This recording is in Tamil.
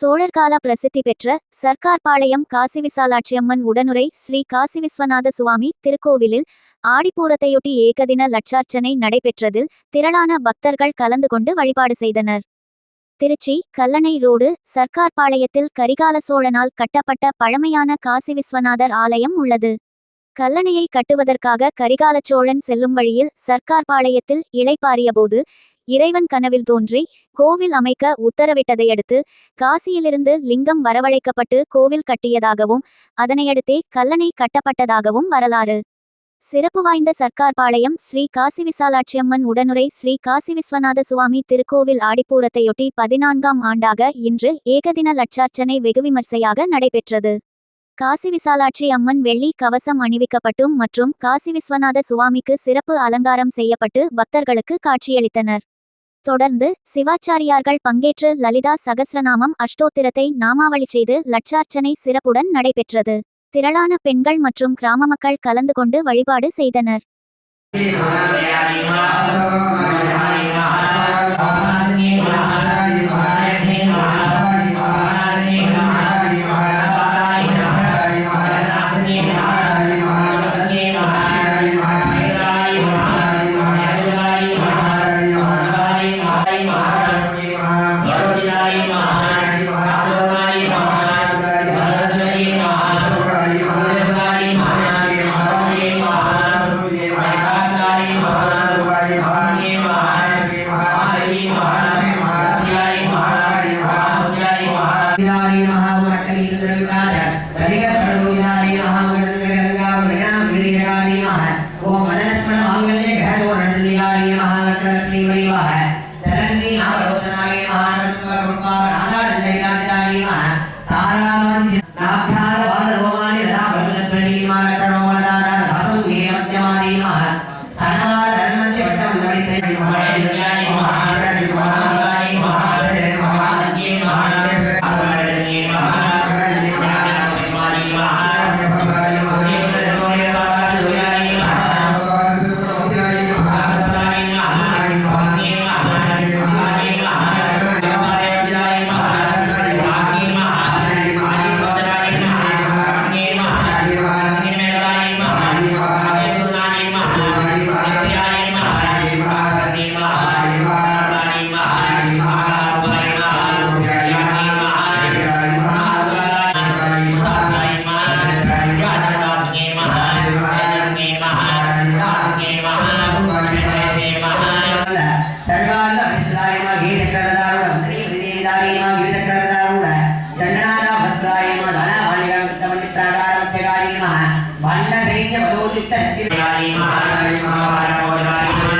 சோழர்கால பிரசித்தி பெற்ற சர்க்கார்பாளையம் காசி விசாலாட்சியம்மன் உடனுரை ஸ்ரீ காசி விஸ்வநாத சுவாமி திருக்கோவிலில் ஆடிப்பூரத்தையொட்டி ஏகதின லட்சார்ச்சனை நடைபெற்றதில் திரளான பக்தர்கள் கலந்து கொண்டு வழிபாடு செய்தனர். திருச்சி கல்லணை ரோடு சர்க்கார்பாளையத்தில் கரிகால சோழனால் கட்டப்பட்ட பழமையான காசி விஸ்வநாதர் ஆலயம் உள்ளது. கல்லணையை கட்டுவதற்காக கரிகால சோழன் செல்லும் வழியில் சர்க்கார்பாளையத்தில் இளைப்பாறியபோது இறைவன் கனவில் தோன்றி கோவில் அமைக்க உத்தரவிட்டதையடுத்து காசியிலிருந்து லிங்கம் வரவழைக்கப்பட்டு கோவில் கட்டியதாகவும் அதனையடுத்தே கல்லணை கட்டப்பட்டதாகவும் வரலாறு. சிறப்பு வாய்ந்த சர்க்கார்பாளையம் ஸ்ரீ காசி விசாலாட்சியம்மன் உடனுரை ஸ்ரீ காசி விஸ்வநாத சுவாமி திருக்கோவில் ஆடிப்பூரத்தையொட்டி பதினான்காம் ஆண்டாக இன்று ஏகதின லட்சார்ச்சனை வெகு விமர்சையாக நடைபெற்றது. காசி விசாலாட்சி அம்மன் வெள்ளி கவசம் அணிவிக்கப்பட்டும் மற்றும் காசி விஸ்வநாத சுவாமிக்கு சிறப்பு அலங்காரம் செய்யப்பட்டு பக்தர்களுக்கு காட்சியளித்தனர். தொடர்ந்து சிவாச்சாரியார்கள் பங்கேற்று லலிதா சகசிரநாமம் அஷ்டோத்திரத்தை நாமாவளி செய்து லட்சார்ச்சனை சிறப்புடன் நடைபெற்றது. திரளான பெண்கள் மற்றும் கிராம மக்கள் கலந்து கொண்டு வழிபாடு செய்தனர். வட்டம் महाराज महाराज